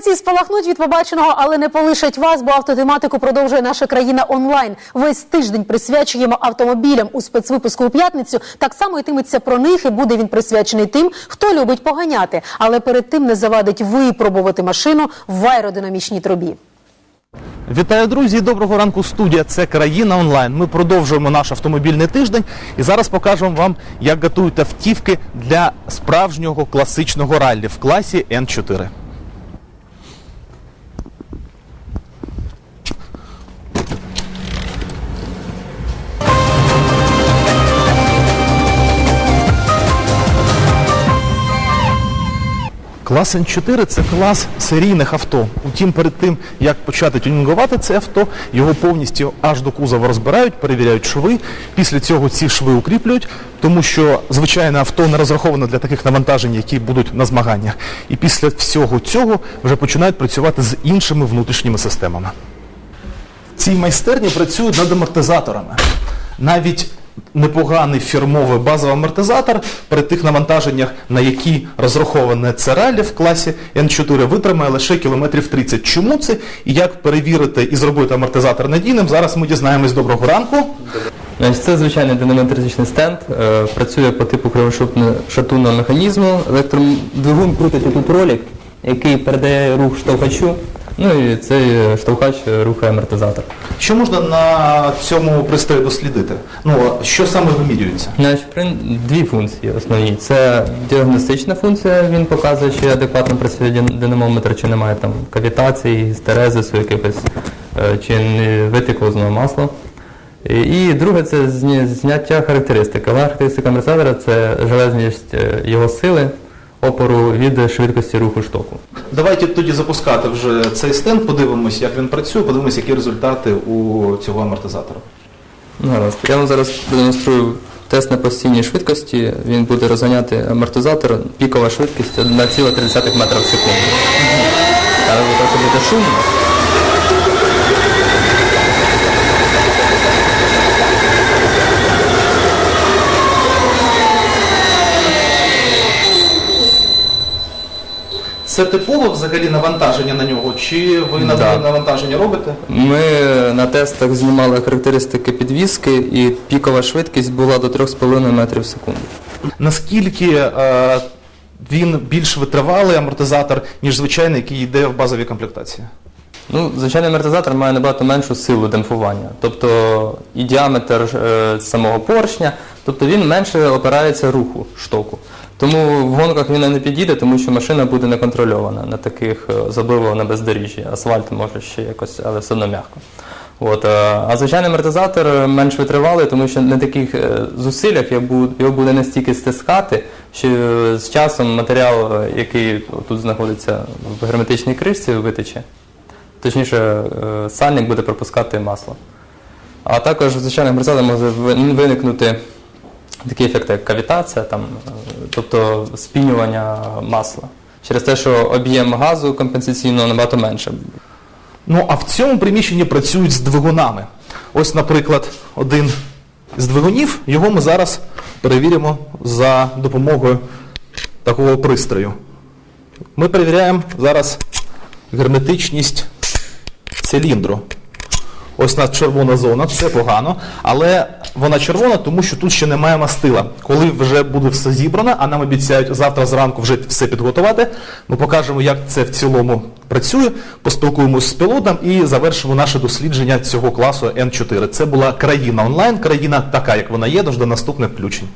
Ці спалахнуть від побаченого, але не полишать вас, бо автотематику продовжує наша країна онлайн. Весь тиждень присвячуємо автомобілям у спецвипуску у п'ятницю. Так само йтиметься про них, і буде він присвячений тим, хто любить поганяти. Але перед тим не завадить випробувати машину в аеродинамічній трубі. Вітаю, друзі! Доброго ранку, студія. Це країна онлайн. Ми продовжуємо наш автомобільний тиждень і зараз покажемо вам, як готують автівки для справжнього класичного раллі в класі Н4. Клас Н4 це клас серійних авто. Утім, перед тим, як почати тюнінгувати це авто, його повністю аж до кузова розбирають, перевіряють шви. Після цього ці шви укріплюють, тому що звичайне авто не розраховане для таких навантажень, які будуть на змаганнях. І після всього цього вже починають працювати з іншими внутрішніми системами. Ці майстерні працюють над амортизаторами. Навіть непоганий фірмовий базовий амортизатор при тих навантаженнях, на які розраховане це ралі в класі N4, витримає лише кілометрів 30. Чому це і як перевірити і зробити амортизатор надійним, зараз ми дізнаємось. Доброго ранку. Це звичайний динамометричний стенд, е, працює по типу кривошатунного механізму. Електродвигун крутить тут ролик, який передає рух штовхачу, ну і цей е, штовхач е, рухає амортизатор. Що можна на цьому пристрої дослідити? Ну, що саме вимірюється? Значить, дві функції основні. Це діагностична функція, він показує, чи адекватно працює динамометр, чи немає там кавітації, гістерезису якихось, е, чи не витекло знову масло. І, друге це зняття характеристики. Головна характеристика амортизатора це железність його сили, опору від швидкості руху штоку. Давайте тоді запускати вже цей стенд, подивимось, як він працює, подивимось, які результати у цього амортизатора. Ну, Гаразд. Я вам зараз продемонструю тест на постійній швидкості. Він буде розганяти амортизатор, пікова швидкість 1,3 метра в секунду. Зараз буде шумно. Це типове взагалі навантаження на нього, чи ви на Да. навантаження робите? Ми на тестах знімали характеристики підвіски, і пікова швидкість була до 3,5 метрів в секунду. Наскільки е, він більш витривалий амортизатор, ніж звичайний, який йде в базовій комплектації? Ну, звичайний амортизатор має набагато меншу силу демпфування, тобто і діаметр е, самого поршня, тобто він менше опирається руху штоку. Тому в гонках він не підійде, тому що машина буде неконтрольована на таких, е, особливо на бездоріжжі. Асфальт може ще якось, але все одно м'яко. От, е, а звичайний амортизатор е, менш витривалий, тому що на таких е, зусиллях його буде настільки стискати, що е, з часом матеріал, е, який тут знаходиться в герметичній кришці, витече. Точніше, е, сальник буде пропускати масло. А також в звичайних амортизаторах може виникнути такий ефект, як кавітація, там, тобто спінювання масла. Через те, що об'єм газу компенсаційного набагато менше. Ну а в цьому приміщенні працюють з двигунами. Ось, наприклад, один з двигунів, його ми зараз перевіримо за допомогою такого пристрою. Ми перевіряємо зараз герметичність циліндру. Ось у нас червона зона, це погано, але вона червона, тому що тут ще немає мастила. Коли вже буде все зібрано, а нам обіцяють завтра зранку вже все підготувати, ми покажемо, як це в цілому працює, поспілкуємося з пілотом і завершимо наше дослідження цього класу Н4. Це була країна онлайн, країна така, як вона є, до наступних включень.